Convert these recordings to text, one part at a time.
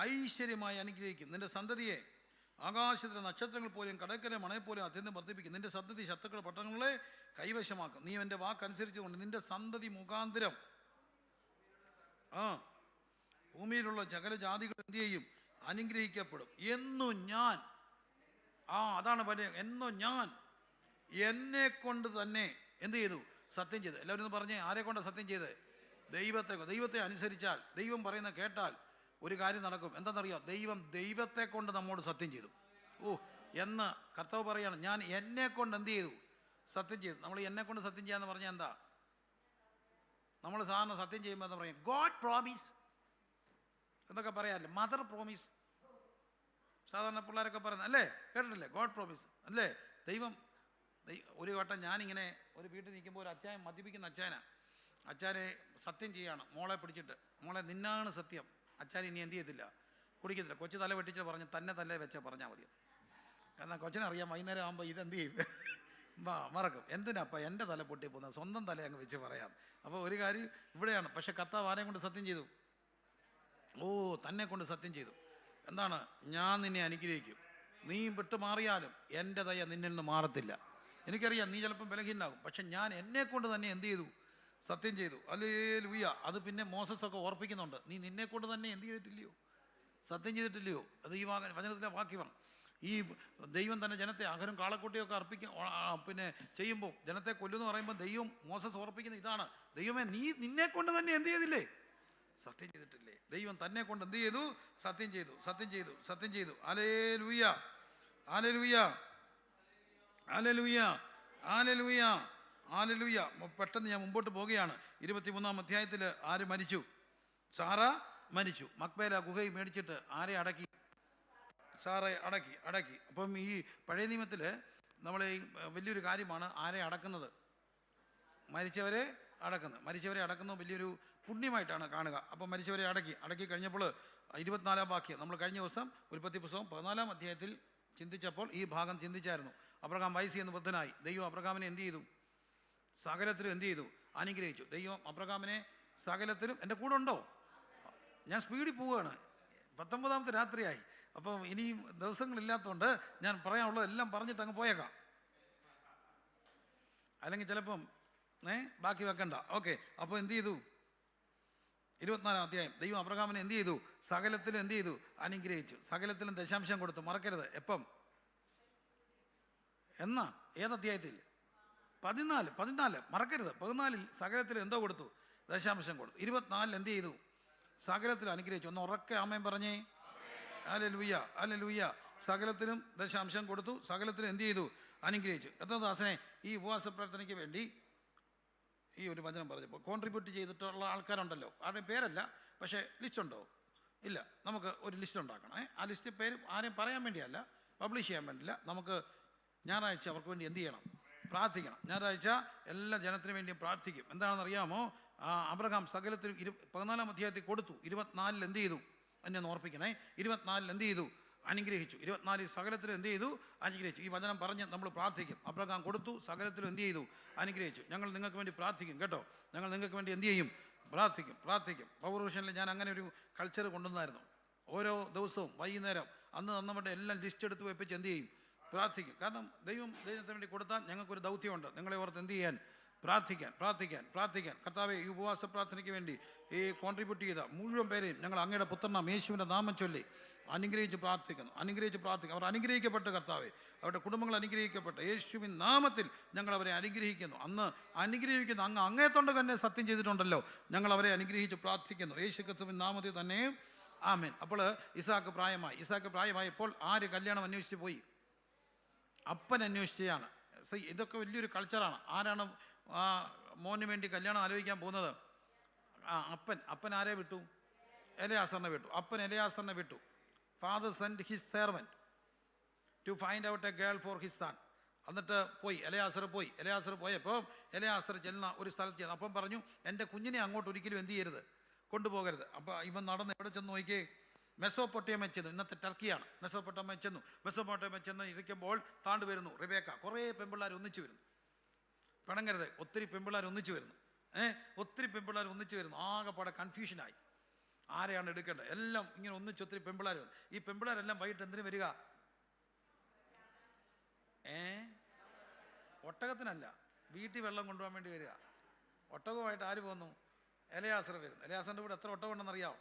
ഐശ്വര്യമായി അനുഗ്രഹിക്കും. നിന്റെ സന്തതിയെ ആകാശത്തിലെ നക്ഷത്രങ്ങൾ പോലെയും കടക്കരെ മണയെപ്പോലെയും അത്യന്തം വർദ്ധിപ്പിക്കും. നിന്റെ സന്തതി ശത്രുക്കളുടെ പട്ടണങ്ങളെ കൈവശമാക്കും. നീ എന്റെ വാക്കനുസരിച്ചുകൊണ്ട് നിന്റെ സന്തതി മുഖാന്തരം ആ ഭൂമിയിലുള്ള സകല ജാതികൾ എന്ത് ചെയ്യും? അനുഗ്രഹിക്കപ്പെടും. എന്നു ഞാൻ ആ അതാണ് പല എന്നു ഞാൻ എന്നെ കൊണ്ട് തന്നെ എന്ത് ചെയ്തു? സത്യം ചെയ്തു. എല്ലാവരും പറഞ്ഞേ ആരെ കൊണ്ട് സത്യം ചെയ്ത് ദൈവത്തെ ദൈവത്തെ അനുസരിച്ചാൽ ദൈവം പറയുന്ന കേട്ടാൽ ഒരു കാര്യം നടക്കും. എന്താണെന്നറിയോ? ദൈവം ദൈവത്തെ കൊണ്ട് നമ്മോട് സത്യം ചെയ്തു. ഓ എന്ന് കർത്താവ് പറയാണ് ഞാൻ എന്നെ കൊണ്ട് എന്ത് ചെയ്തു? സത്യം ചെയ്തു. നമ്മൾ എന്നെ കൊണ്ട് സത്യം ചെയ്യാന്ന് പറഞ്ഞാൽ എന്താ? നമ്മൾ സാധാരണ സത്യം ചെയ്യുമ്പോൾ എന്താ പറയും ഗോഡ് പ്രോമിസ് എന്നൊക്കെ പറയാറില്ലേ? മദർ പ്രോമിസ് സാധാരണ പിള്ളേരൊക്കെ പറയുന്നത്. അല്ലേ? കേട്ടിട്ടില്ലേ? ഗോഡ് പ്രോമിസ് അല്ലേ? ദൈവം ഒരു വട്ടം ഞാനിങ്ങനെ ഒരു വീട്ടിൽ നിൽക്കുമ്പോൾ ഒരു അച്ചായൻ മദ്യപിക്കുന്ന അച്ചായനാണ്. അച്ചാരെ സത്യം ചെയ്യാണ്. മോളെ പിടിച്ചിട്ട്. മോളെ നിന്നാണ് സത്യം. അച്ചാൻ ഇനി എന്ത് ചെയ്യത്തില്ല? കുടിക്കത്തില്ല. കൊച്ചു തല വെട്ടിച്ച് പറഞ്ഞ് തന്നെ തല വെച്ചാൽ പറഞ്ഞാൽ മതി. കാരണം കൊച്ചിനറിയാം വൈകുന്നേരം ആകുമ്പോൾ ഇതെന്ത് ചെയ്യും? മറക്കും. എന്തിനാപ്പ എന്റെ തല പൊട്ടി പോകുന്നത് സ്വന്തം തല അങ്ങ് വെച്ച് പറയാം. അപ്പോൾ ഒരു കാര്യം ഇവിടെയാണ്. പക്ഷേ കർത്താവ് ആരെയും കൊണ്ട് സത്യം ചെയ്തു? ഓ തന്നെ കൊണ്ട് സത്യം ചെയ്തു. എന്താണ്? ഞാൻ നിന്നെ അനുഗ്രഹിക്കും. നീ വിട്ട് മാറിയാലും എന്റെ ദയ നിന്നിൽ നിന്ന് മാറത്തില്ല. എനിക്കറിയാം നീ ചിലപ്പം ബലഹീനാകും പക്ഷെ ഞാൻ എന്നെ കൊണ്ട് തന്നെ എന്ത് ചെയ്തു? സത്യം ചെയ്തു. അല്ലേ ലൂയ അത് പിന്നെ മോസസ് ഒക്കെ ഓർപ്പിക്കുന്നുണ്ട്. നീ നിന്നെ കൊണ്ട് തന്നെ എന്ത് ചെയ്തിട്ടില്ലയോ? സത്യം ചെയ്തിട്ടില്ലയോ? അത് ഈ വാക വചനത്തിലെ വാക്യമാണ്. ഈ ദൈവം തന്നെ ജനത്തെ അഹരും കാളക്കുട്ടിയൊക്കെ അർപ്പിക്കും പിന്നെ ചെയ്യുമ്പോൾ ജനത്തെ കൊല്ലുന്നു പറയുമ്പോൾ ദൈവം മോസസ് ഓർപ്പിക്കുന്ന ഇതാണ്. ദൈവമേ നീ നിന്നെ കൊണ്ട് തന്നെ എന്ത് ചെയ്തില്ലേ? സത്യം ചെയ്തിട്ടില്ലേ? ദൈവം തന്നെ കൊണ്ട് എന്ത് ചെയ്തു? സത്യം ചെയ്തു. സത്യം ചെയ്തു. സത്യം ചെയ്തു. അലേ ലൂയ ആലേ ലൂയ ആലേ ലൂയ ആലേ ലൂയ ആലേ ലൂയ പെട്ടെന്ന് ഞാൻ മുമ്പോട്ട് പോവുകയാണ്. ഇരുപത്തിമൂന്നാം അധ്യായത്തിൽ ആര് മരിച്ചു? സാറ മരിച്ചു. മക്ബേല ഗുഹയിൽ മേടിച്ചിട്ട് ആരെ അടക്കി? സാറെ അടക്കി അടക്കി. അപ്പം ഈ പഴയ നിയമത്തിൽ നമ്മൾ വലിയൊരു കാര്യമാണ് ആരെ അടക്കുന്നത്. മരിച്ചവരെ അടക്കുന്നത് മരിച്ചവരെ അടക്കുന്നത് വലിയൊരു പുണ്യമായിട്ടാണ് കാണുക. അപ്പം മരിച്ചവരെ അടക്കി. അടക്കി കഴിഞ്ഞപ്പോൾ ഇരുപത്തിനാലാം വാക്യം. നമ്മൾ കഴിഞ്ഞ ദിവസം ഉൽപ്പത്തി പുസ്തകം പതിനാലാം അധ്യായത്തിൽ ചിന്തിച്ചപ്പോൾ ഈ ഭാഗം ചിന്തിച്ചായിരുന്നു. അബ്രഹാം വയസ്സ് എന്ന് ബുദ്ധനായി. ദൈവം അബ്രഹാമിനെ എന്ത് ചെയ്തു? സകലത്തിലും എന്ത് ചെയ്തു? അനുഗ്രഹിച്ചു. ദൈവം അബ്രഹാമിനെ സകലത്തിലും എന്റെ കൂടെ ഉണ്ടോ? ഞാൻ സ്പീഡിൽ പോവുകയാണ്. പത്തൊമ്പതാമത്തെ രാത്രിയായി. അപ്പം ഇനിയും ദിവസങ്ങളില്ലാത്തതുകൊണ്ട് ഞാൻ പറയാനുള്ളത് എല്ലാം പറഞ്ഞിട്ട് അങ്ങ് പോയേക്കാം. അല്ലെങ്കിൽ ചിലപ്പം ഏ ബാക്കി വെക്കണ്ട. ഓക്കെ. അപ്പോൾ എന്ത് ചെയ്തു? ഇരുപത്തിനാലാം അധ്യായം. ദൈവം അബ്രഹാമിനെ എന്ത് ചെയ്തു? സകലത്തിലും എന്ത് ചെയ്തു? അനുഗ്രഹിച്ചു. സകലത്തിലും ദശാംശം കൊടുത്തു. മറക്കരുത്. എപ്പം? എന്നാ? ഏതധ്യായത്തിൽ പതിനാല് പതിനാല് മറക്കരുത്. പതിനാലിൽ സകലത്തിൽ എന്തോ കൊടുത്തു? ദശാംശം കൊടുത്തു. ഇരുപത്തിനാലിൽ എന്ത് ചെയ്തു? സകലത്തിൽ അനുഗ്രഹിച്ചു. ഒന്ന് ഉറക്കെ ആമയം പറഞ്ഞേ. അല്ലെ ലൂയ അല്ലെ ലൂയ സകലത്തിനും ദശാംശം കൊടുത്തു. സകലത്തിന് എന്ത് ചെയ്തു? അനുഗ്രഹിച്ചു. എത്ര ദാസനെ? ഈ ഉപവാസ പ്രാർത്ഥനയ്ക്ക് വേണ്ടി ഈ ഒരു വചനം പറഞ്ഞു കോൺട്രിബ്യൂട്ട് ചെയ്തിട്ടുള്ള ആൾക്കാരുണ്ടല്ലോ. ആരുടെയും പേരല്ല പക്ഷേ ലിസ്റ്റ് ഉണ്ടോ ഇല്ല. നമുക്ക് ഒരു ലിസ്റ്റ് ഉണ്ടാക്കണം. ആ ലിസ്റ്റ് പേര് ആരെയും പറയാൻ വേണ്ടിയല്ല പബ്ലിഷ് ചെയ്യാൻ വേണ്ടിയില്ല. നമുക്ക് ഞായറാഴ്ച അവർക്ക് വേണ്ടി എന്ത് ചെയ്യണം? പ്രാർത്ഥിക്കണം. ഞായറാഴ്ച എല്ലാ ജനത്തിനു വേണ്ടിയും പ്രാർത്ഥിക്കും. എന്താണെന്ന് അറിയാമോ ആ, അബ്രഹാം സകലത്തിലും ഇരു പതിനാലാം അധ്യായത്തിൽ കൊടുത്തു. ഇരുപത്തിനാലിൽ എന്ത് ചെയ്തു? എന്നെ ഓർപ്പിക്കണേ. ഇരുപത്തിനാലിൽ എന്ത് ചെയ്തു? അനുഗ്രഹിച്ചു. ഇരുപത്തിനാലിൽ സകലത്തിലും എന്ത് ചെയ്തു? അനുഗ്രഹിച്ചു. ഈ വചനം പറഞ്ഞ് നമ്മൾ പ്രാർത്ഥിക്കും. അബ്രഹാം കൊടുത്തു സകലത്തിലും എന്ത് ചെയ്തു? അനുഗ്രഹിച്ചു. ഞങ്ങൾ നിങ്ങൾക്ക് വേണ്ടി പ്രാർത്ഥിക്കും കേട്ടോ? ഞങ്ങൾ നിങ്ങൾക്ക് വേണ്ടി എന്ത് ചെയ്യും? പ്രാർത്ഥിക്കും പ്രാർത്ഥിക്കും. പവർ വിഷനിൽ ഞാൻ അങ്ങനെ ഒരു കൾച്ചർ കൊണ്ടുവന്നായിരുന്നു. ഓരോ ദിവസവും വൈകുന്നേരം അന്ന് തന്നവരുടെ എല്ലാം ലിസ്റ്റ് എടുത്ത് വെപ്പിച്ച് എന്ത് ചെയ്യും? പ്രാർത്ഥിക്കും. കാരണം ദൈവം ദൈവത്തിന് വേണ്ടി കൊടുത്താൽ ഞങ്ങൾക്കൊരു ദൗത്യമുണ്ട്. നിങ്ങളെ ഓർത്ത് എന്ത് ചെയ്യാൻ? പ്രാർത്ഥിക്കാൻ പ്രാർത്ഥിക്കാൻ പ്രാർത്ഥിക്കാൻ. കർത്താവെ ഈ ഉപവാസ പ്രാർത്ഥനയ്ക്ക് വേണ്ടി ഈ കോൺട്രിബ്യൂട്ട് ചെയ്ത മുഴുവൻ പേരെയും ഞങ്ങൾ അങ്ങയുടെ പുത്രനാം യേശുവിന്റെ നാമം ചൊല്ലി അനുഗ്രഹിച്ച് പ്രാർത്ഥിക്കുന്നു. അനുഗ്രഹിച്ച് പ്രാർത്ഥിക്കുന്നു. അവർ അനുഗ്രഹിക്കപ്പെട്ട കർത്താവെ. അവരുടെ കുടുംബങ്ങൾ അനുഗ്രഹിക്കപ്പെട്ട. യേശുവിൻ നാമത്തിൽ ഞങ്ങൾ അവരെ അനുഗ്രഹിക്കുന്നു. അന്ന് അനുഗ്രഹിക്കുന്നു അങ്ങ് അങ്ങേത്തൊണ്ട് തന്നെ സത്യം ചെയ്തിട്ടുണ്ടല്ലോ. ഞങ്ങൾ അവരെ അനുഗ്രഹിച്ച് പ്രാർത്ഥിക്കുന്നു. യേശു ക്രിസ്തുവിൻ നാമത്തിൽ തന്നെ. ആമേൻ. അപ്പോൾ ഇസാക്ക് പ്രായമായി. ഇസാക്ക് പ്രായമായപ്പോൾ ആര് കല്യാണം അന്വേഷിച്ച് പോയി? അപ്പൻ അന്വേഷിച്ചതാണ് സോ ഇതൊക്കെ വലിയൊരു കൾച്ചറാണ് ആരാണ് മോന് വേണ്ടി കല്യാണം ആലോചിക്കാൻ പോകുന്നത്? ആ അപ്പൻ. അപ്പൻ ആരെ വിട്ടു? എലയാസറിനെ വിട്ടു. അപ്പൻ എലയാസറിനെ വിട്ടു. Father sent his servant to find out a girl for his son എന്നിട്ട് പോയി. എലയാസർ പോയി. എലയാസർ പോയപ്പോൾ എലയാസർ ചെല്ലുന്ന ഒരു സ്ഥലത്ത് ചെന്ന് അപ്പം പറഞ്ഞു എന്റെ കുഞ്ഞിനെ അങ്ങോട്ട് ഒരിക്കലും എന്ത് ചെയ്യരുത്. കൊണ്ടുപോകരുത്. അപ്പോൾ ഇവൻ നടന്ന് എവിടെ ചെന്ന് നോക്കിയേ? മെസ്സോപ്പൊട്ടേമ ചെന്നു. ഇന്നത്തെ ടർക്കിയാണ്. മെസ്സോപ്പൊട്ടേമ ചെന്നു. മെസ്സോപ്പൊട്ടേമ ചെന്ന് ഇരിക്കുമ്പോൾ താണ്ട് വരുന്നു. റിബേക്ക. കുറേ പെമ്പിള്ളാർ ഒന്നിച്ചു വരുന്നു. പിണങ്ങരുത്. ഒത്തിരി പെമ്പിള്ളാർ ഒന്നിച്ചു വരുന്നു. ഏഹ് ഒത്തിരി പെമ്പിള്ളാർ ഒന്നിച്ചു വരുന്നു. ആകെപ്പാടെ കൺഫ്യൂഷനായി ആരെയാണ് എടുക്കേണ്ടത്? എല്ലാം ഇങ്ങനെ ഒന്നിച്ച് ഒത്തിരി പെമ്പിള്ളാർ വന്നു. ഈ പെമ്പിള്ളാരെല്ലാം വൈകിട്ട് എന്തിനു വരിക? ഏ? ഒട്ടകത്തിനല്ല. വീട്ടിൽ വെള്ളം കൊണ്ടുപോകാൻ വേണ്ടി വരിക. ഒട്ടകവുമായിട്ട് ആര് പോന്നു എലയാസർ വരുന്നു. എലയാസറിന്റെ കൂടെ എത്ര ഒട്ടകം ഉണ്ടെന്ന് അറിയാമോ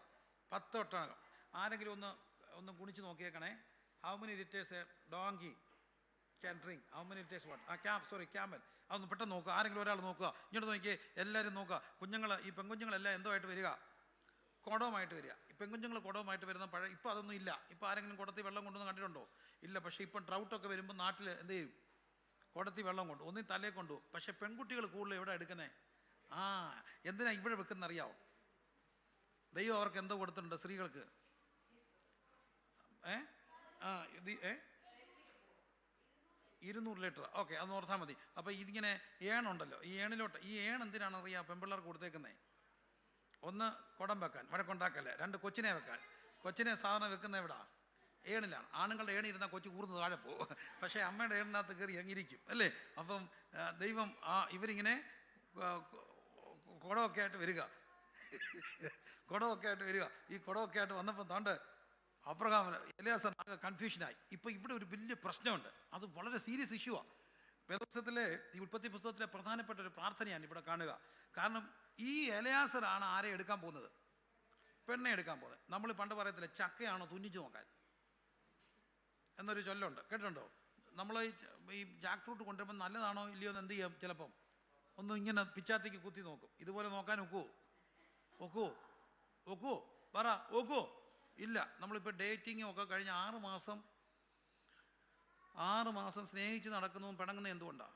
പത്ത് ഒട്ടകം. ആരെങ്കിലും ഒന്ന് ഒന്ന് കുണിച്ച് നോക്കിയേക്കണേ. How many litres a donkey can drink how many litres what ah cam sorry camel അതൊന്ന് പെട്ടെന്ന് നോക്കുക. ആരെങ്കിലും ഒരാൾ നോക്കുക. ഇങ്ങോട്ട് നോക്കിയേ എല്ലാവരും നോക്കുക. കുഞ്ഞുങ്ങൾ ഈ പെൺകുഞ്ഞുങ്ങളെല്ലാം എന്തോ ആയിട്ട് വരിക? കുടവുമായിട്ട് വരിക. പെൺകുഞ്ഞുങ്ങൾ കുടവുമായിട്ട് വരുന്ന പഴയ ഇപ്പോൾ അതൊന്നും ഇല്ല. ഇപ്പോൾ ആരെങ്കിലും കുടത്തിൽ വെള്ളം കൊണ്ടുവന്ന് കണ്ടിട്ടുണ്ടോ? ഇല്ല. പക്ഷേ ഇപ്പം ട്രൗട്ടൊക്കെ വരുമ്പോൾ നാട്ടിൽ എന്ത് ചെയ്യും? കുടത്തിൽ വെള്ളം കൊണ്ടു ഒന്നും തലേ കൊണ്ടു. പക്ഷേ പെൺകുട്ടികൾ കൂടുതൽ എവിടെ എടുക്കണേ? ആ എന്തിനാ ഇവിടെ വെക്കുന്നറിയാവോ? ദൈവം അവർക്ക് എന്തോ കൊടുത്തിട്ടുണ്ട് സ്ത്രീകൾക്ക്. ഏ? ആ ഇത് ഏ? ഇരുന്നൂറ് ലിറ്റർ. ഓക്കെ അത് ഓർത്താൽ മതി. അപ്പോൾ ഇതിങ്ങനെ ഏണുണ്ടല്ലോ ഈ ഏണിലോട്ട് ഈ ഏൺ എന്തിനാണ് അറിയാം? പെൺപിള്ളേർക്ക് കൊടുത്തേക്കുന്നത് ഒന്ന് കുടം വെക്കാൻ വഴക്കുണ്ടാക്കല്ലേ രണ്ട് കൊച്ചിനെ വെക്കാൻ. കൊച്ചിനെ സാധനം വെക്കുന്ന എവിടാ? ഏണിലാണ്. ആണുങ്ങളുടെ ഏണി ഇരുന്നാൽ കൊച്ചു കൂർന്ന് താഴെ പോകും. പക്ഷേ അമ്മയുടെ ഏണിനകത്ത് കയറി അങ്ങിരിക്കും അല്ലേ? അപ്പം ദൈവം ആ ഇവരിങ്ങനെ കുടമൊക്കെ ആയിട്ട് വരിക. കുടമൊക്കെ ആയിട്ട് വരിക. ഈ കുടമൊക്കെ ആയിട്ട് വന്നപ്പോൾ താണ്ട് അബ്രഹാമിന് എലിയാസർ ആകെ കൺഫ്യൂഷനായി ഇപ്പോൾ ഇവിടെ ഒരു വലിയ പ്രശ്നമുണ്ട്. അത് വളരെ സീരിയസ് ഇഷ്യൂ ആണ് വേദപുസ്തകത്തിലെ ഈ ഉൽപ്പത്തി പുസ്തകത്തിലെ പ്രധാനപ്പെട്ട ഒരു പ്രാർത്ഥനയാണ് ഇവിടെ കാണുക. കാരണം ഈ എലയാസറാണ് ആരെ എടുക്കാൻ പോകുന്നത്? പെണ്ണെ എടുക്കാൻ പോകുന്നത്. നമ്മൾ പണ്ട് പറയത്തില്ല ചക്കയാണോ തുന്നിച്ചു നോക്കാൻ? എന്നൊരു ചൊല്ലുണ്ട്. കേട്ടിട്ടുണ്ടോ? നമ്മൾ ഈ ജാക്ക് ഫ്രൂട്ട് കൊണ്ടുവരുമ്പോൾ നല്ലതാണോ ഇല്ലയോ എന്ന് എന്ത് ചെയ്യാം ചിലപ്പം? ഒന്ന് ഇങ്ങനെ പിച്ചാത്തേക്ക് കുത്തി നോക്കും. ഇതുപോലെ നോക്കാൻ ഒക്കുവോ ഒക്കുവോ ഒക്കുവോ പറ ഒക്കുവോ ഇല്ല നമ്മളിപ്പോൾ ഡേറ്റിങ്ങും ഒക്കെ കഴിഞ്ഞ് ആറ് മാസം ആറ് മാസം സ്നേഹിച്ച് നടക്കുന്നതും പിണങ്ങുന്നത് എന്തുകൊണ്ടാണ്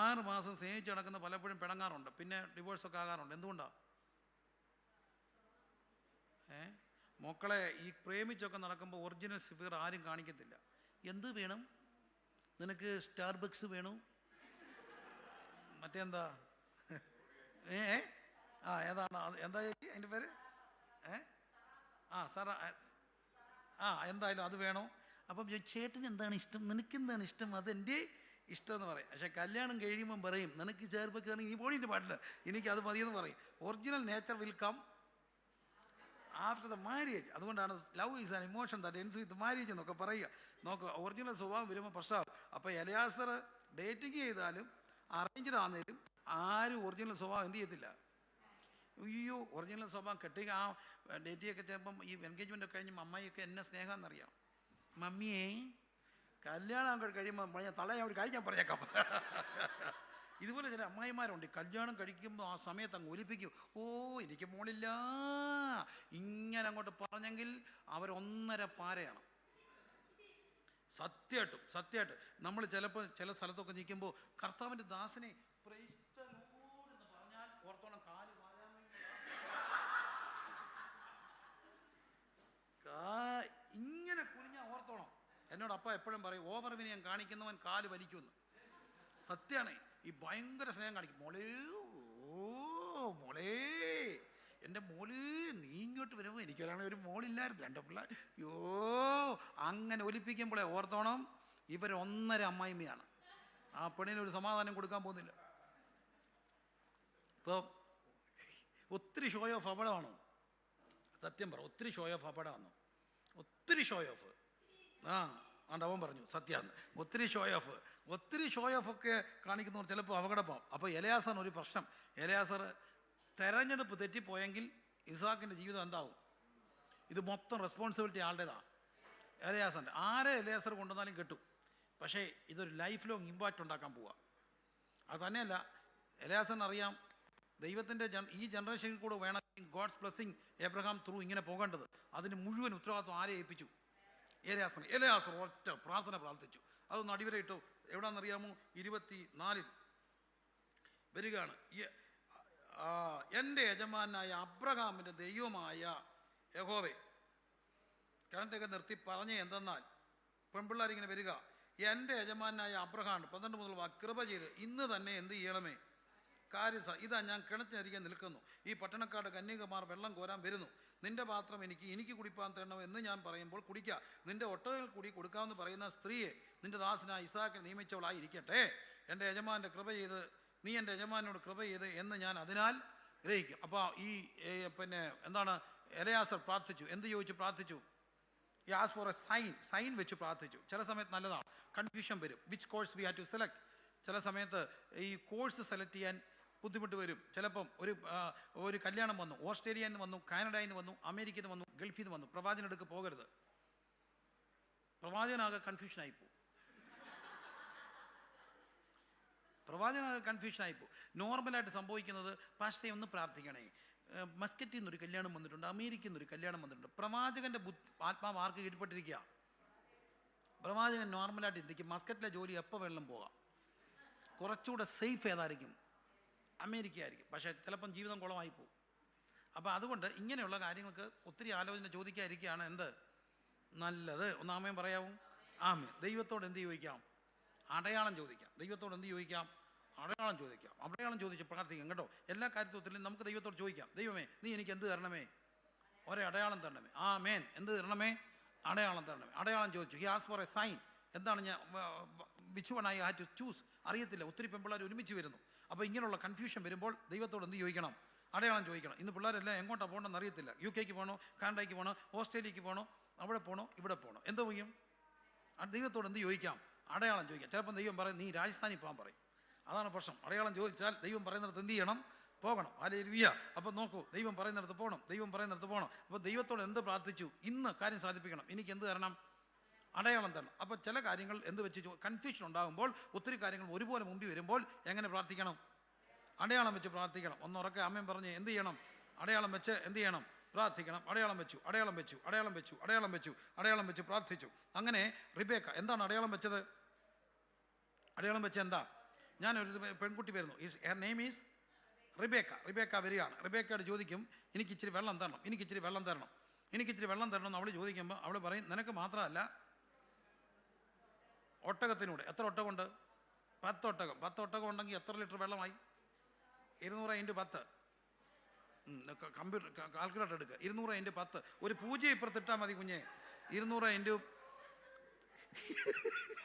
ആറ് മാസം സ്നേഹിച്ച് നടക്കുന്ന പലപ്പോഴും പിണങ്ങാറുണ്ട് പിന്നെ ഡിവോഴ്സൊക്കെ ആകാറുണ്ട് എന്തുകൊണ്ടാണ് ഏ? മക്കളെ ഈ പ്രേമിച്ചൊക്കെ നടക്കുമ്പോൾ ഒറിജിനൽ സിഫിയർ ആരും കാണിക്കത്തില്ല. എന്ത് വേണം? നിനക്ക് സ്റ്റാർബക്സ് വേണോ? മറ്റേന്താ? ഏ ഏ? ആ ഏതാണ് എന്താ ചേച്ചി അതിന്റെ പേര്? ഏ? ആ സാറ ആ എന്തായാലും അത് വേണോ? അപ്പം ചേട്ടന് എന്താണ് ഇഷ്ടം? നിനക്ക് എന്താണ് ഇഷ്ടം? അതെന്റെ ഇഷ്ടം എന്ന് പറയും. പക്ഷേ കല്യാണം കഴിയുമ്പം പറയും നിനക്ക് ചേർപ്പൊക്കെയാണെങ്കിൽ നീ പോണിന്റെ പാടില്ല. എനിക്ക് അത് മതിയെന്ന് പറയും. Original nature will come after the marriage അതുകൊണ്ടാണ് love is an emotion that ends with marriage എന്നൊക്കെ പറയുക. നോക്കുക ഒറിജിനൽ സ്വഭാവം വരുമ്പോൾ പ്രശ്നമാകും അപ്പോൾ എലയാസർ ഡേറ്റിംഗ് ചെയ്താലും അറേഞ്ച്ഡ് ആണെങ്കിലും ആരും ഒറിജിനൽ സ്വഭാവം എന്ത് ചെയ്യത്തില്ല. അയ്യോ ഒറിജിനൽ സ്വഭാവം കെട്ടുക ആ ഡേറ്റിയൊക്കെ ചിലപ്പം ഈ എൻഗേജ്മെന്റ് ഒക്കെ കഴിഞ്ഞ് അമ്മയൊക്കെ എന്നെ സ്നേഹം എന്നറിയാം മമ്മിയെ കല്യാണം കഴിയുമ്പോൾ പറഞ്ഞാൽ തള ഞാൻ കഴിക്കാൻ പറഞ്ഞേക്കാം. ഇതുപോലെ ചില അമ്മായിമാരുണ്ട്. കല്യാണം കഴിക്കുമ്പോൾ ആ സമയത്ത് അങ്ങ് ഒലിപ്പിക്കും. ഓ എനിക്ക് മോളില്ല. ഇങ്ങനെ അങ്ങോട്ട് പറഞ്ഞെങ്കിൽ അവരൊന്നര പാരയാണ്. സത്യമായിട്ടും സത്യമായിട്ട് നമ്മൾ ചിലപ്പോൾ ചില സ്ഥലത്തൊക്കെ നിൽക്കുമ്പോൾ കർത്താവിന്റെ ദാസനെ praise the Lord എന്ന് പറഞ്ഞാൽ ഓർത്തോണം കാൽ വാരാൻ വേണ്ടി കാ- ഇങ്ങനെ കുനിഞ്ഞാൽ ഓർത്തോണം. എന്നോട് അപ്പ എപ്പോഴും പറയും ഓവർ വിനയം കാണിക്കുന്നവൻ കാൽ വലിക്കുമെന്ന്. സത്യമാണ് ഈ ഭയങ്കര സ്നേഹം കാണിക്കും. മോളേ ഓ മോളേ എന്റെ മോൾ നീ ഇങ്ങോട്ട് വരുമ്പോൾ എനിക്കൊരാളെ ഒരു മോളില്ലായിരുന്നു. രണ്ട് പിള്ളേർ യോ അങ്ങനെ ഒലിപ്പിക്കുമ്പോഴേ ഓർത്തോണം ഇവർ ഒന്നര അമ്മായിമ്മയാണ്. ആ പെണ്ണിന് ഒരു സമാധാനം കൊടുക്കാൻ പോകുന്നില്ല. ഇപ്പോൾ ഒത്തിരി ഷോ ഓഫ് അപകടമാണോ. സത്യം പറ ഒത്തിരി ഷോ ഓഫ് ഒത്തിരി ഷോ ഓഫ് ആ ആണ്ട് അവൻ പറഞ്ഞു സത്യാന്ന്. ഒത്തിരി ഷോ ഓഫ് ഒത്തിരി ഷോ ഓഫ് ഒക്കെ കാണിക്കുന്നവർ ചിലപ്പോൾ അപകടമാവും. അപ്പോൾ എലയാസറിന് ഒരു പ്രശ്നം. എലയാസർ തെരഞ്ഞെടുപ്പ് തെറ്റിപ്പോയെങ്കിൽ ഇസാക്കിന്റെ ജീവിതം എന്താവും? ഇത് മൊത്തം റെസ്പോൺസിബിലിറ്റി ആളുടേതാണ് എലയാസറിന്റെ ആരെ എലയാസർ കൊണ്ടുവന്നാലും കിട്ടും. പക്ഷേ ഇതൊരു ലൈഫ് ലോങ് ഇമ്പാക്റ്റ് ഉണ്ടാക്കാൻ പോവുക അത് തന്നെയല്ല എലയാസൻ അറിയാം ദൈവത്തിന്റെ ജൻ ഈ ജനറേഷനിൽ കൂടെ വേണം ഗോഡ്സ് ബ്ലെസ്സിങ് എബ്രഹാം ത്രൂ ഇങ്ങനെ പോകേണ്ടത്. അതിന് മുഴുവൻ ഉത്തരവാദിത്വം ആരെ ഏൽപ്പിച്ചു? ഏലയാസനെ ഏലയാസർ ഒറ്റ പ്രാർത്ഥന പ്രാർത്ഥിച്ചു. അതൊന്ന് അടിവരയിട്ടു എവിടാണെന്നറിയാമോ ഇരുപത്തി നാലിൽ വരികയാണ്. എന്റെ യജമാനായ അബ്രഹാമിന്റെ ദൈവമായ യഹോവെ. കിണറ്റൊക്കെ നിർത്തി പറഞ്ഞേ എന്തെന്നാൽ പെൺപിള്ളേരിങ്ങനെ വരിക. എന്റെ യജമാനായ അബ്രഹാം പന്ത്രണ്ട് മുതൽ കൃപ ചെയ്ത് ഇന്ന് തന്നെ എന്ത് ചെയ്യണമേ? കാര്യം സ ഇതാ ഞാൻ കിണറ്റിനരികെ നിൽക്കുന്നു. ഈ പട്ടണക്കാട് കന്യകമാർ വെള്ളം കോരാൻ വരുന്നു. നിന്റെ പാത്രം എനിക്ക് എനിക്ക് കുടിപ്പാൻ തരണം എന്ന് ഞാൻ പറയുമ്പോൾ കുടിക്കുക നിന്റെ ഒട്ടകൾ കൂടി കൊടുക്കാമെന്ന് പറയുന്ന സ്ത്രീയെ നിന്റെ ദാസനായ ഇസാക്കിന് നിയമിച്ചവളായിരിക്കട്ടെ. എന്റെ യജമാന്റെ കൃപ ചെയ്ത് നീ എന്റെ യജമാനോട് കൃപ ചെയ്ത് എന്ന് ഞാൻ അതിനാൽ ഗ്രഹിക്കും. അപ്പോൾ ഈ പിന്നെ എന്താണ് എലയാസർ പ്രാർത്ഥിച്ചു. എന്ത് ചോദിച്ചു? പ്രാർത്ഥിച്ചു. ഈ ഫോർ എ സൈൻ സൈൻ വെച്ച് പ്രാർത്ഥിച്ചു. ചില സമയത്ത് നല്ലതാണ്. കൺഫ്യൂഷൻ വരും. Which course we have to select ചില സമയത്ത് ഈ കോഴ്സ് സെലക്ട് ചെയ്യാൻ ബുദ്ധിമുട്ട് വരും. ചിലപ്പം ഒരു ഒരു കല്യാണം വന്നു ഓസ്ട്രേലിയയിൽ നിന്ന് വന്നു കാനഡയിൽ നിന്ന് വന്നു അമേരിക്കയിൽ നിന്ന് വന്നു ഗൾഫിൽ നിന്ന് വന്നു. പ്രവാചകനെടുക്ക് പോകരുത്. പ്രവാചകനാകെ കൺഫ്യൂഷനായി പോകും പ്രവാചകനാകെ കൺഫ്യൂഷനായി പോകും നോർമലായിട്ട് സംഭവിക്കുന്നത് പാസ്റ്റേ ഒന്ന് പ്രാർത്ഥിക്കണേ. മസ്കറ്റിൽ നിന്നൊരു കല്യാണം വന്നിട്ടുണ്ട് അമേരിക്കയിൽ നിന്നൊരു കല്യാണം വന്നിട്ടുണ്ട്. പ്രവാചകന്റെ ബുദ്ധി ആത്മാവ് ആർക്ക് കീഴ്പ്പെട്ടിരിക്കുക പ്രവാചകൻ നോർമലായിട്ട് ഇരിക്കും മസ്കറ്റിലെ ജോലി എപ്പോൾ വെള്ളം പോകാം. കുറച്ചുകൂടെ സേഫ് ഏതായിരിക്കും? അമേരിക്ക ആയിരിക്കും പക്ഷേ ചിലപ്പം ജീവിതം കുളമായി പോകും അപ്പോൾ അതുകൊണ്ട് ഇങ്ങനെയുള്ള കാര്യങ്ങൾക്ക് ഒത്തിരി ആലോചന ചോദിക്കാതിരിക്കുകയാണ് എന്ത്? നല്ലത്. ഒന്നാമയും പറയാവും? ആമേ ദൈവത്തോട് എന്ത് ചോദിക്കാം? അടയാളം ചോദിക്കാം. ദൈവത്തോട് എന്ത് ചോദിക്കാം? അടയാളം ചോദിക്കാം. അടയാളം ചോദിച്ച് പ്രാർത്ഥിക്കാം കേട്ടോ. എല്ലാ കാര്യത്തിലും നമുക്ക് ദൈവത്തോട് ചോദിക്കാം. ദൈവമേ നീ എനിക്ക് എന്ത് തരണമേ? ഒരേ അടയാളം തരണമേ. ആ മേൻ എന്ത് തരണമേ? അടയാളം തരണമേ. അടയാളം ചോദിച്ചു. He ask for a sign എന്താണ് ഞാൻ which one I have to choose അറിയത്തില്ല. ഒത്തിരി പെൺപിള്ളേർ ഒരുമിച്ച് വരുന്നു. അപ്പോൾ ഇങ്ങനെയുള്ള കൺഫ്യൂഷൻ വരുമ്പോൾ ദൈവത്തോട് എന്ത് ചോദിക്കണം? അടയാളം ചോദിക്കണം. ഇന്ന് പിള്ളേരെല്ലാം എങ്ങോട്ടാണ് പോകണമെന്ന് അറിയത്തില്ല. യു കെക്ക് പോകണോ കാനഡയ്ക്ക് പോകണോ ഓസ്ട്രേലിയക്ക് പോകണോ അവിടെ പോകണോ ഇവിടെ പോകണോ എന്ത് ചെയ്യും ദൈവത്തോട് എന്ത് ചോദിക്കാം? അടയാളം ചോദിക്കാം. ചിലപ്പം ദൈവം പറയും നീ രാജസ്ഥാനിൽ പോകാൻ പറയും. അതാണ് പ്രശ്നം. അടയാളം ചോദിച്ചാൽ ദൈവം പറയുന്നിടത്ത് എന്ത് ചെയ്യണം? പോകണം. അല്ലെ വിയ അപ്പം നോക്കൂ ദൈവം പറയുന്നിടത്ത് പോകണം. ദൈവം പറയുന്നിടത്ത് പോകണം. അപ്പോൾ ദൈവത്തോട് എന്ത് പ്രാർത്ഥിച്ചു? ഇന്ന് കാര്യം സാധിപ്പിക്കണം. എനിക്ക് എന്ത് തരണം? അടയാളം തരണം അപ്പോൾ ചില കാര്യങ്ങൾ എന്ത് വെച്ച് കൺഫ്യൂഷൻ ഉണ്ടാകുമ്പോൾ ഒത്തിരി കാര്യങ്ങൾ ഒരുപോലെ മുമ്പിൽ വരുമ്പോൾ എങ്ങനെ പ്രാർത്ഥിക്കണം? അടയാളം വെച്ച് പ്രാർത്ഥിക്കണം. ഒന്നുറക്കെ അമ്മയും പറഞ്ഞ് എന്ത് ചെയ്യണം? അടയാളം വെച്ച് എന്ത് ചെയ്യണം? പ്രാർത്ഥിക്കണം. അടയാളം വെച്ചു അടയാളം വെച്ചു അടയാളം വെച്ചു അടയാളം വെച്ചു അടയാളം വെച്ച് പ്രാർത്ഥിച്ചു. അങ്ങനെ റിബേക്ക എന്താണ് അടയാളം വെച്ചത്? അടയാളം വെച്ച എന്താ? ഞാനൊരു പെൺകുട്ടി വരുന്നു. Is her name is Rebecca. Rebecca വരികയാണ്. റിബേക്കയോട് ചോദിക്കും എനിക്ക് ഇച്ചിരി വെള്ളം തരണം എനിക്ക് ഇച്ചിരി വെള്ളം തരണം എനിക്ക് ഇച്ചിരി വെള്ളം തരണം എന്ന് അവൾ ചോദിക്കുമ്പോൾ അവൾ പറയും നിനക്ക് മാത്രമല്ല ഒട്ടകത്തിനൂടെ. എത്ര ഒട്ടകമുണ്ട്? പത്ത് ഒട്ടകം പത്ത് ഒട്ടകം ഉണ്ടെങ്കിൽ എത്ര ലിറ്റർ വെള്ളമായി? ഇരുന്നൂറ് ഇന്റു പത്ത് കമ്പ്യൂട്ടർ കാൽക്കുലേറ്റർ എടുക്കുക ഇരുന്നൂറ് ഇന്റു പത്ത്. ഒരു പൂജ്യം ഇപ്പുറത്തിട്ടാൽ മതി കുഞ്ഞെ. ഇരുന്നൂറ് ഇന്റു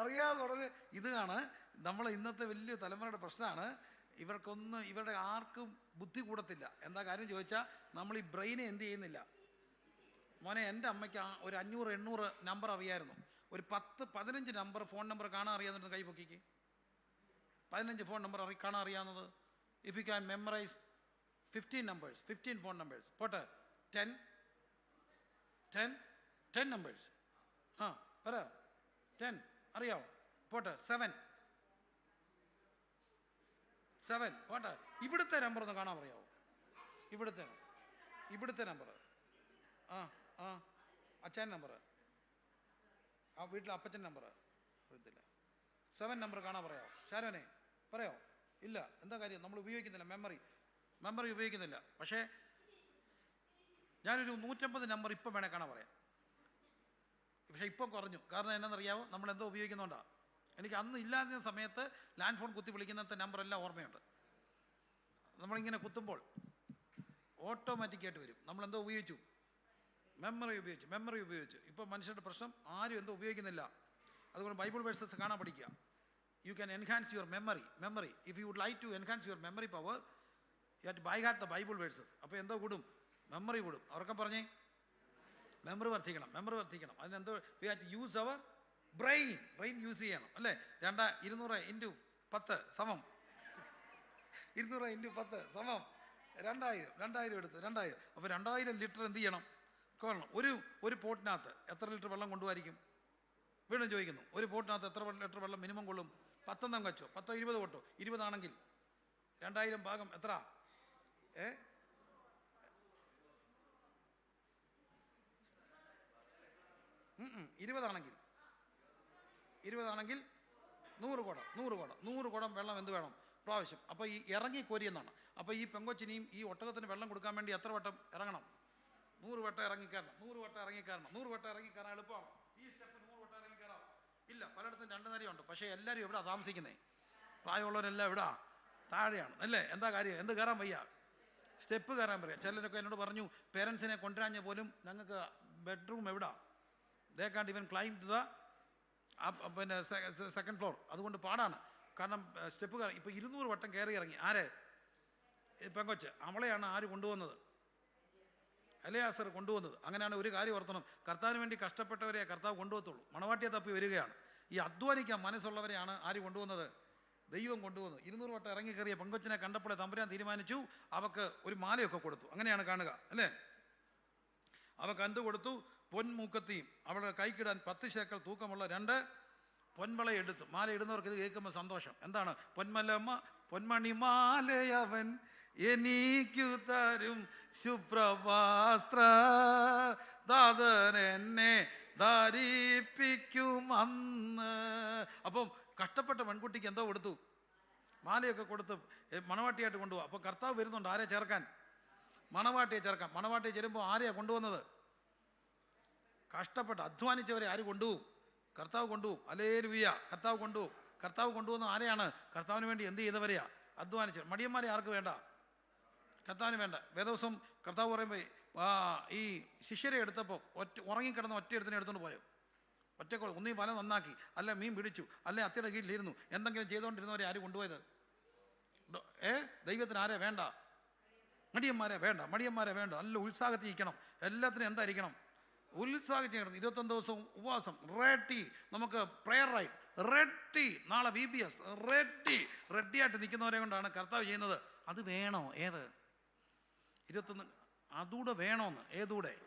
അറിയാതെ ഉടനെ ഇതാണ് നമ്മൾ ഇന്നത്തെ വലിയ തലമുറയുടെ പ്രശ്നമാണ്. ഇവർക്കൊന്നും ഇവരുടെ ആർക്കും ബുദ്ധി കൂടത്തില്ല. എന്താ കാര്യം ചോദിച്ചാൽ നമ്മൾ ഈ ബ്രെയിനെ എന്ത് ചെയ്യുന്നില്ല. മോനെ എന്റെ അമ്മയ്ക്ക് ഒരു അഞ്ഞൂറ് എണ്ണൂറ് നമ്പർ അറിയായിരുന്നു. ഒരു പത്ത് പതിനഞ്ച് നമ്പർ ഫോൺ നമ്പർ കാണാൻ അറിയാമെന്നു കൈ പൊക്കിക്ക്. പതിനഞ്ച് ഫോൺ നമ്പർ അറി കാണാൻ അറിയാവുന്നത്. If you can memorise fifteen numbers fifteen phone numbers പോട്ടെ. ടെൻ ടെൻ ടെൻ നമ്പേഴ്സ് ആ പറ. ടെൻ അറിയാവോ? പോട്ടെ. Seven seven. പോട്ടെ. ഇവിടുത്തെ നമ്പർ ഒന്ന് കാണാൻ പറയാമോ ഇവിടുത്തെ ഇവിടുത്തെ നമ്പർ ആ ആ. അച്ഛൻ നമ്പർ ആ വീട്ടിലെ അപ്പച്ചൻ നമ്പർ അറിയത്തില്ല. സെവൻ നമ്പർ കാണാൻ പറയാമോ ഷാരോനെ പറയോ ഇല്ല. എന്താ കാര്യം? നമ്മൾ ഉപയോഗിക്കുന്നില്ല. മെമ്മറി മെമ്മറി ഉപയോഗിക്കുന്നില്ല. പക്ഷേ ഞാനൊരു നൂറ്റമ്പത് നമ്പർ ഇപ്പം വേണേൽ കാണാൻ പറയാം. പക്ഷേ ഇപ്പം കുറഞ്ഞു. കാരണം എന്നാണെന്നറിയാമോ നമ്മൾ എന്തോ ഉപയോഗിക്കുന്നുണ്ടാ. എനിക്ക് അന്ന് ഇല്ലാതിരുന്ന സമയത്ത് ലാൻഡ് ഫോൺ കുത്തി വിളിക്കുന്നത്തെ നമ്പറെല്ലാം ഓർമ്മയുണ്ട്. നമ്മളിങ്ങനെ കുത്തുമ്പോൾ ഓട്ടോമാറ്റിക്കായിട്ട് വരും. നമ്മളെന്തോ ഉപയോഗിച്ചു? മെമ്മറി ഉപയോഗിച്ചു മെമ്മറി ഉപയോഗിച്ചു. ഇപ്പോൾ മനുഷ്യരുടെ പ്രശ്നം ആരും എന്തോ ഉപയോഗിക്കുന്നില്ല. അതുകൊണ്ട് ബൈബിൾ വേഴ്സസ് കാണാൻ പഠിക്കുക. You can enhance your memory memory if you would like to enhance your memory power you have to by heart the Bible verses അപ്പോൾ എന്തോ കൂടും? മെമ്മറി കൂടും. അവർക്ക് പറഞ്ഞേ? മെമ്മറി വർദ്ധിക്കണം മെമ്മറി വർദ്ധിക്കണം. അതിനെന്തോ we had use our brain brain use ചെയ്യണം അല്ലേ? രണ്ട ഇരുന്നൂറ് ഇന്റു പത്ത് സമം. ഇരുന്നൂറ് ഇന്റു പത്ത് സമം. രണ്ടായിരം രണ്ടായിരം എടുത്തു രണ്ടായിരം. അപ്പോൾ രണ്ടായിരം ലിറ്റർ എന്ത് ചെയ്യണം? കൊള്ളണം ഒരു ഒരു പോട്ടിനകത്ത് എത്ര ലിറ്റർ വെള്ളം കൊണ്ടുപോയിരിക്കും വീണ്ടും ചോദിക്കുന്നു. ഒരു പോട്ടിനകത്ത് എത്ര ലിറ്റർ വെള്ളം മിനിമം കൊള്ളും? പത്തൊന്നും കച്ചോ പത്തോ ഇരുപത് കൊട്ടോ. ഇരുപതാണെങ്കിൽ രണ്ടായിരം ഭാഗം എത്ര? ഏ? ഇരുപതാണെങ്കിൽ. ഇരുപതാണെങ്കിൽ നൂറ് കുടം നൂറ് കുടം നൂറ് കുടം വെള്ളം എന്ത് വേണം? പ്രാവശ്യം. അപ്പോൾ ഈ ഇറങ്ങി കോരിയെന്നാണ്. അപ്പോൾ ഈ പെങ്കൊച്ചിനെയും ഈ ഒട്ടകത്തിന് വെള്ളം കൊടുക്കാൻ വേണ്ടി എത്ര വട്ടം ഇറങ്ങണം? നൂറ് വട്ടം ഇറങ്ങിക്കയറണം നൂറ് വട്ടം ഇറങ്ങിക്കയറണം നൂറ് വട്ടം ഇറങ്ങിക്കയറാൻ എളുപ്പമാണ്. ഈ സ്റ്റെപ്പ് നൂറ് വട്ടം ഇറങ്ങിക്കയറാം ഇല്ല പലയിടത്തും രണ്ട് നിരയുണ്ട് പക്ഷേ എല്ലാവരും എവിടെ താമസിക്കുന്നേ? പ്രായമുള്ളവരെല്ലാം എവിടാ? താഴെയാണ്. അല്ലേ? എന്താ കാര്യം? എന്ത് കയറാൻ വയ്യ? സ്റ്റെപ്പ് കയറാൻ പറയാം ചിലരൊക്കെ എന്നോട് പറഞ്ഞു പേരൻസിനെ കൊണ്ടുവരാഞ്ഞ പോലും ഞങ്ങൾക്ക് ബെഡ്റൂം എവിടാ? ദേ കാണ്ട് ഇവൻ ക്ലൈം ടു ദ പിന്നെ സെക്കൻഡ് ഫ്ലോർ അതുകൊണ്ട് പാടാണ്. കാരണം സ്റ്റെപ്പ് കയറി ഇപ്പോൾ ഇരുന്നൂറ് വട്ടം കയറി ഇറങ്ങി. ആര്? പെങ്കൊച്ച്. അവളെയാണ് ആര് കൊണ്ടുവന്നത്? അലയാസർ കൊണ്ടുവന്നത്. അങ്ങനെയാണ് ഒരു കാര്യം ഓർത്തണം. കർത്താവിന് വേണ്ടി കഷ്ടപ്പെട്ടവരെ കർത്താവ് കൊണ്ടുപോകത്തുള്ളൂ. മണവാട്ടിയെ തപ്പി വരികയാണ്. ഈ അധ്വാനിക്കാൻ മനസ്സുള്ളവരെയാണ് ആര് കൊണ്ടുവന്നത്? ദൈവം കൊണ്ടുവന്നു. ഇരുന്നൂറ് വട്ടം ഇറങ്ങി കയറിയ പെങ്കൊച്ചിനെ കണ്ടപ്പോഴേ തമ്പുരാൻ തീരുമാനിച്ചു അവക്ക് ഒരു മാലയൊക്കെ കൊടുത്തു. അങ്ങനെയാണ് കാണുക. അല്ലേ? അവ എന്ത് കൊടുത്തു. പൊൻമൂക്കത്തിയും അവളുടെ കൈക്കിടാൻ പത്ത് ശേക്കൽ തൂക്കമുള്ള രണ്ട് പൊൻവള എടുത്തു. മാല ഇടുന്നവർക്ക് ഇത് കേൾക്കുമ്പോൾ സന്തോഷം. എന്താണ്? പൊന്മലമ്മ പൊന്മണി മാലയവൻ എനിക്കു തരും ശുഭ്രവാസ്ത്ര. ദാതൻ എന്നെ ധരിപ്പിക്കും അന്ന് അപ്പം കഷ്ടപ്പെട്ട പെൺകുട്ടിക്ക് എന്തോ കൊടുത്തു. മാലയൊക്കെ കൊടുത്ത് മണവാട്ടിയായിട്ട് കൊണ്ടുപോകാം അപ്പോൾ കർത്താവ് വരുന്നുണ്ട്. ആരെ ചേർക്കാൻ? മണവാട്ടിയെ ചേർക്കാം. മണവാട്ടിയെ ചേരുമ്പോൾ ആരെയാണ് കൊണ്ടുവന്നത് കഷ്ടപ്പെട്ട് അധ്വാനിച്ചവരെ ആര് കൊണ്ടുപോകും കർത്താവ് കൊണ്ടുപോകും അലേരുവിയ കർത്താവ് കൊണ്ടുപോകും കർത്താവ് കൊണ്ടുപോകുന്ന ആരെയാണ്? കർത്താവിന് വേണ്ടി എന്ത് ചെയ്തവരെയാ? അധ്വാനിച്ചവർ. മടിയന്മാരെ ആർക്ക് വേണ്ട? കർത്താവിന് വേണ്ട. വേദവസം കർത്താവ് പറയുമ്പോൾ ഈ ശിഷ്യരെ എടുത്തപ്പോൾ ഒറ്റ ഉറങ്ങിക്കിടന്ന് ഒറ്റ എടുത്തിനെ എടുത്തുകൊണ്ട് പോയോ? ഒറ്റക്കോൾ ഒന്നീ പല നന്നാക്കി. അല്ല മീൻ പിടിച്ചു. അല്ലെ അത്തിയുടെ കീഴിലിരുന്നു. എന്തെങ്കിലും ചെയ്തുകൊണ്ടിരുന്നവരെ ആര് കൊണ്ടുപോയത്? ഏ? ദൈവത്തിന് ആരെ വേണ്ട? മടിയന്മാരെ വേണ്ട. മടിയന്മാരെ വേണ്ട. നല്ല ഉത്സാഹത്തിരിക്കണം. എല്ലാത്തിനും എന്തായിരിക്കണം? ഉത്സാഹിച്ച് കിടന്നു ഇരുപത്തൊന്ന് ദിവസവും ഉപവാസം. റെഡി നമുക്ക് പ്രെയർ റൈറ്റ് റെഡി നാളെ ബി ബി എസ് റെഡി ആയിട്ട് നിൽക്കുന്നവരെ കൊണ്ടാണ് കർത്താവ് ചെയ്യുന്നത്. അത് വേണോ? ഏത്? ഇരുപത്തൊന്ന് അതുകൂടെ വേണമെന്ന് ഏതൂടെ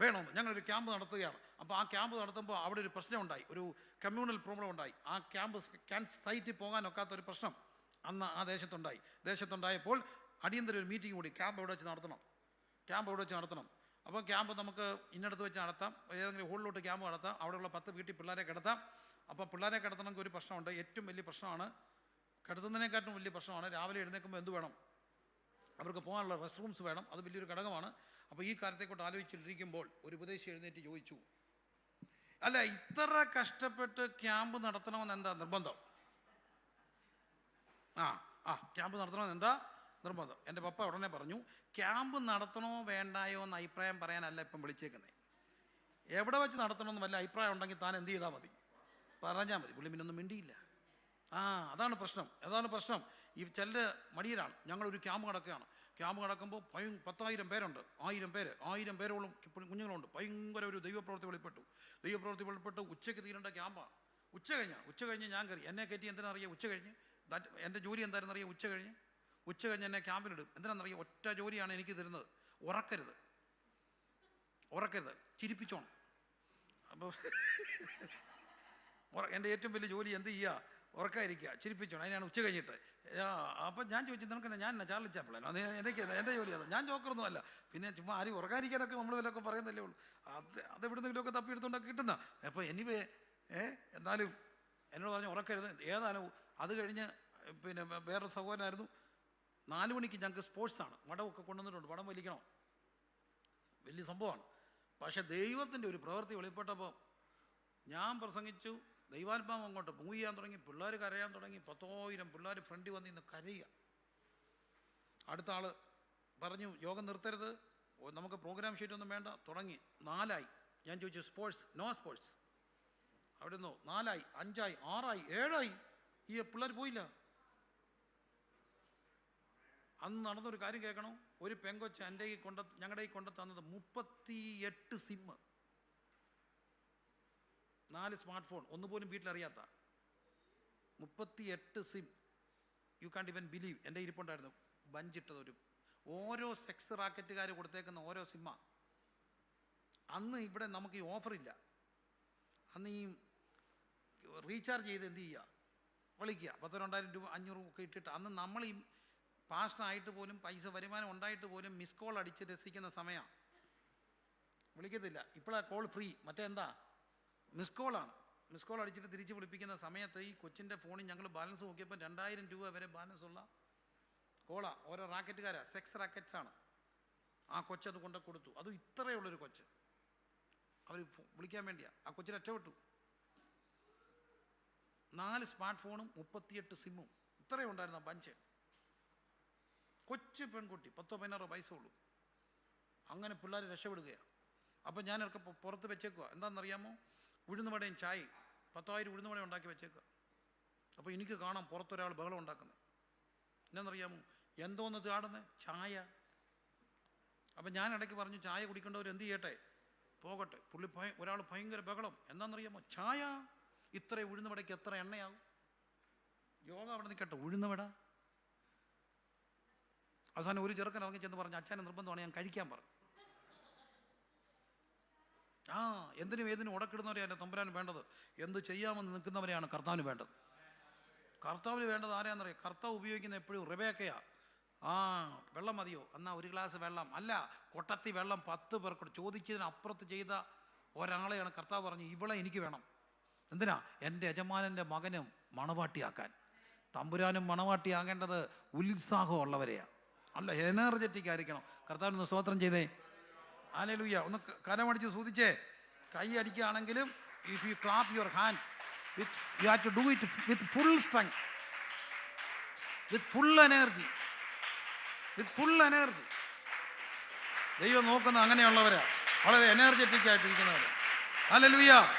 വേണമെന്ന് ഞങ്ങളൊരു ക്യാമ്പ് നടത്തുകയാണ്. അപ്പോൾ ആ ക്യാമ്പ് നടത്തുമ്പോൾ അവിടെ ഒരു പ്രശ്നം ഉണ്ടായി ഒരു കമ്മ്യൂണൽ പ്രോബ്ലം ഉണ്ടായി. ആ ക്യാമ്പ് ക്യാൻ സൈറ്റിൽ പോകാനൊക്കാത്ത ഒരു പ്രശ്നം അന്ന് ആ ദേശത്തുണ്ടായി. ദേശത്തുണ്ടായപ്പോൾ അടിയന്തര ഒരു മീറ്റിംഗ് കൂടി ക്യാമ്പ് എവിടെ വെച്ച് നടത്തണം. ക്യാമ്പ് എവിടെ വെച്ച് നടത്തണം. അപ്പോൾ ക്യാമ്പ് നമുക്ക് ഇന്നടത്ത് വെച്ച് നടത്താം. ഏതെങ്കിലും ഹോളിലോട്ട് ക്യാമ്പ് നടത്താം. അവിടെയുള്ള പത്ത് വീട്ടിൽ പിള്ളേരെ കിടത്താം. അപ്പോൾ പിള്ളേരെ കിടത്തണമെങ്കിൽ ഒരു പ്രശ്നമുണ്ട്. ഏറ്റവും വലിയ പ്രശ്നമാണ്. കിടത്തുന്നതിനെക്കാട്ടും വലിയ പ്രശ്നമാണ്. രാവിലെ എഴുന്നേൽക്കുമ്പോൾ എന്ത് വേണം? അവർക്ക് പോകാനുള്ള റെസ്റ്റ് റൂംസ് വേണം. അത് വലിയൊരു ഘടകമാണ്. അപ്പോൾ ഈ കാര്യത്തെക്കൊണ്ട് ആലോചിച്ചിട്ടിരിക്കുമ്പോൾ ഒരു ഉപദേശി എഴുന്നേറ്റ് ചോദിച്ചു. അല്ല ഇത്ര കഷ്ടപ്പെട്ട് ക്യാമ്പ് നടത്തണമെന്ന് എന്താ നിർബന്ധം? ആ ആ ക്യാമ്പ് നടത്തണമെന്ന് എന്താ നിർബന്ധം. എന്റെ പപ്പ ഉടനെ പറഞ്ഞു ക്യാമ്പ് നടത്തണോ വേണ്ടായോ എന്ന് അഭിപ്രായം പറയാനല്ല ഇപ്പം വിളിച്ചേക്കുന്നത് എവിടെ വെച്ച് നടത്തണമെന്ന് വല്ല അഭിപ്രായം ഉണ്ടെങ്കിൽ താൻ എന്ത് ചെയ്താൽ മതി. പറഞ്ഞാൽ മതി. പുള്ളി പിന്നൊന്നും മിണ്ടിയില്ല. ആ അതാണ് പ്രശ്നം. അതാണ് പ്രശ്നം. ഈ ചിലർ മടിയരാണ്. ഞങ്ങളൊരു ക്യാമ്പ് കിടക്കുകയാണ് ക്യാമ്പ് കിടക്കുമ്പോൾ ഭയ പത്തായിരം പേരുണ്ട്. ആയിരം പേര്. ആയിരം പേരോളം കുഞ്ഞുങ്ങളുണ്ട്. ഭയങ്കര ഒരു ദൈവപ്രവൃത്തി വെളിപ്പെട്ടു. ദൈവപ്രവൃത്തി വെളിപ്പെട്ട് ഉച്ചയ്ക്ക് തീരേണ്ട ക്യാമ്പാണ്. ഉച്ച കഴിഞ്ഞാണ്. ഉച്ച കഴിഞ്ഞ് ഞാൻ കയറി. എന്നെ കയറ്റി എന്തിനറിയാം ഉച്ച കഴിഞ്ഞ്. ദാറ്റ് എന്റെ ജോലി എന്തായിരുന്നറിയാം? ഉച്ച കഴിഞ്ഞ്. ഉച്ച കഴിഞ്ഞ് എന്നെ ക്യാമ്പിലിടും എന്തിനാണെന്നറിയാം ഒറ്റ ജോലിയാണ് എനിക്ക് തരുന്നത്. ഉറക്കരുത്. ഉറക്കരുത്. ചിരിപ്പിച്ചോണം. അപ്പോൾ എന്റെ ഏറ്റവും വലിയ ജോലി എന്ത് ചെയ്യുക ഉറക്കാതിരിക്കുക. ചിരിപ്പിച്ചോണം. അതിനാണ് ഉച്ച കഴിഞ്ഞിട്ട്. അപ്പം ഞാൻ ചോദിച്ചു നിനക്ക് ഞാൻ എന്നാ? ചാർലി ചാപ്പിളാണ് അത് എനിക്ക് എന്റെ ജോലി അത്. ഞാൻ ജോക്കറൊന്നും അല്ല പിന്നെ ചുമ്മാ ആരും ഉറക്കാതിരിക്കാനൊക്കെ നമ്മൾ വല്ലതൊക്കെ പറയുന്നല്ലേ ഉള്ളൂ. അത് അത് എവിടുന്നെങ്കിലുമൊക്കെ തപ്പിയെടുത്തുകൊണ്ടൊക്കെ കിട്ടുന്ന. അപ്പോൾ എനിവേ ഏ എന്നാലും എന്നോട് പറഞ്ഞു ഉറക്കരുത്. ഏതാനും അത് കഴിഞ്ഞ് പിന്നെ വേറൊരു സഹോദരനായിരുന്നു. നാല് മണിക്ക് ഞങ്ങൾക്ക് സ്പോർട്സാണ്. വടമൊക്കെ കൊണ്ടുവന്നിട്ടുണ്ട്. വടം വലിക്കണം. വലിയ സംഭവമാണ്. പക്ഷേ ദൈവത്തിന്റെ ഒരു പ്രവൃത്തി വെളിപ്പെട്ടപ്പോൾ ഞാൻ പ്രസംഗിച്ചു. ദൈവാത്മാവ് അങ്ങോട്ട് മൂവ് ചെയ്യാൻ തുടങ്ങി. പിള്ളേർ കരയാൻ തുടങ്ങി. പത്തോയിരം പിള്ളേർ ഫ്രണ്ടിൽ വന്ന് ഇന്ന് കരയുക. അടുത്ത ആൾ പറഞ്ഞു യോഗം നിർത്തരുത്. നമുക്ക് പ്രോഗ്രാം ഷീറ്റ് ഒന്നും വേണ്ട. തുടങ്ങി. നാലായി. ഞാൻ ചോദിച്ചു സ്പോർട്സ്? No sports? അവിടെ നിന്നോ നാലായി അഞ്ചായി ആറായി ഏഴായി? ഈ പിള്ളേർ പോയില്ല. അന്ന് നടന്നൊരു കാര്യം കേൾക്കണം? ഒരു പെങ്കൊച്ച് എന്റെ ഈ കൊണ്ട ഞങ്ങളുടെ ഈ കൊണ്ട തന്നത് മുപ്പത്തി എട്ട് സിമ്മ് നാല് സ്മാർട്ട് ഫോൺ ഒന്നുപോലും വീട്ടിലറിയാത്ത. മുപ്പത്തി എട്ട് സിം യു കാണ്ട് ഇവൻ ബിലീവ് എന്റെ ഇരിപ്പുണ്ടായിരുന്നു. ബഞ്ചിട്ടത് ഒരു ഓരോ സെക്സ് റാക്കറ്റുകാർ കൊടുത്തേക്കുന്ന ഓരോ സിമ്മ അന്ന് ഇവിടെ നമുക്ക് ഈ ഓഫറില്ല അന്ന് ഈ റീചാർജ് ചെയ്ത് എന്ത് ചെയ്യുക? വിളിക്കുക. പത്ത് രണ്ടായിരം രൂപ അഞ്ഞൂറ് ഒക്കെ ഇട്ടിട്ട് അന്ന് നമ്മൾ ഈ പാസ്റ്റായിട്ട് പോലും പൈസ വരുമാനം ഉണ്ടായിട്ട് പോലും മിസ് കോൾ അടിച്ച് രസിക്കുന്ന സമയമാണ് വിളിക്കത്തില്ല. ഇപ്പോഴാണ് കോൾ ഫ്രീ. മറ്റേ എന്താ? മിസ് കോളാണ്. മിസ് കോൾ അടിച്ചിട്ട് തിരിച്ച് വിളിപ്പിക്കുന്ന സമയത്ത് ഈ കൊച്ചിന്റെ ഫോണിൽ ഞങ്ങൾ ബാലൻസ് നോക്കിയപ്പോൾ രണ്ടായിരം രൂപ വരെ ബാലൻസ് ഉള്ള കോളാ. ഓരോ റാക്കറ്റുകാരാ. സെക്സ് റാക്കറ്റ്സ് ആണ് ആ കൊച്ചത് കൊണ്ട് കൊടുത്തു. അതും ഇത്രയുള്ളൊരു കൊച്ച്. അവർ വിളിക്കാൻ വേണ്ടിയാണ് ആ കൊച്ചിന് രക്ഷപ്പെട്ടു നാല് സ്മാർട്ട് ഫോണും മുപ്പത്തിയെട്ട് സിമ്മും. ഇത്രയും ഉണ്ടായിരുന്നു ആ ബഞ്ച്. കൊച്ചു പെൺകുട്ടി പത്തോ പതിനാറോ വയസ്സുള്ളൂ. അങ്ങനെ പിള്ളേർ രക്ഷപ്പെടുകയാണ് അപ്പം ഞാൻ പു- പുറത്ത് വെച്ചേക്കുക എന്താണെന്നറിയാമോ? ഉഴുന്നുവടയും ചായയും. പത്തായിരം ഉഴുന്നുവട ഉണ്ടാക്കി വെച്ചേക്കുക അപ്പോൾ എനിക്ക് കാണാം പുറത്തൊരാൾ ബഹളം ഉണ്ടാക്കുന്നത്. എന്നാണെന്നറിയാമോ എന്തോന്ന് ചാടുന്നത് ചായ. അപ്പം ഞാൻ ഇടയ്ക്ക് പറഞ്ഞു ചായ കുടിക്കേണ്ടവർ എന്ത് ചെയ്യട്ടെ? പോകട്ടെ. പുള്ളി ഭയ ഒരാൾ ഭയങ്കര ബഹളം. എന്താണെന്നറിയാമോ? ചായ. ഇത്ര ഉഴുന്നുവടയ്ക്ക് എത്ര എണ്ണയാവും? യോഗ അവിടെ നിൽക്കട്ടെ. ഉഴുന്നുവട അവസാനം ഒരു ചെറുക്കൻ ഇറങ്ങി ചെന്ന് പറഞ്ഞു അച്ഛനെ നിർബന്ധമാണ് ഞാൻ കഴിക്കാൻ പറഞ്ഞു. ആ എന്തിനും ഏതിനും ഉടക്കിടുന്നവരെയല്ല തമ്പുരാൻ വേണ്ടത്. എന്ത് ചെയ്യാമെന്ന് നിൽക്കുന്നവരെയാണ് കർത്താവിന് വേണ്ടത്. കർത്താവിന് വേണ്ടത് ആരെയാണെന്നറിയാം കർത്താവ് ഉപയോഗിക്കുന്ന എപ്പോഴും റിബേക്കയാ. ആ വെള്ളം മതിയോ? എന്നാ ഒരു ഗ്ലാസ് വെള്ളം. അല്ല കൊട്ടത്തി വെള്ളം പത്ത് പേർക്ക് ചോദിച്ചതിന് അപ്പുറത്ത് ചെയ്ത ഒരാളെയാണ് കർത്താവ് പറഞ്ഞു ഇവളെ എനിക്ക് വേണം. എന്തിനാ? എന്റെ യജമാനന്റെ മകനും മണവാട്ടിയാക്കാൻ. തമ്പുരാനും മണവാട്ടിയാകേണ്ടത് ഉത്സാഹമുള്ളവരെയാണ് അല്ല എനർജറ്റിക് ആയിരിക്കണം. കർത്താവിന് സ്തോത്രം ചെയ്തേ. ആലലുയ്യ ഒന്ന് കരമടിച്ച് സൂതിച്ചേ. കൈ അടിക്കുകയാണെങ്കിലും if you clap your hands with you have to do it with full strength with full energy with full energy ദൈവം നോക്കുന്ന അങ്ങനെയുള്ളവരാ. വളരെ എനർജറ്റിക് ആയിട്ടിരിക്കുന്നവരാ. അല്ലലുയ്യ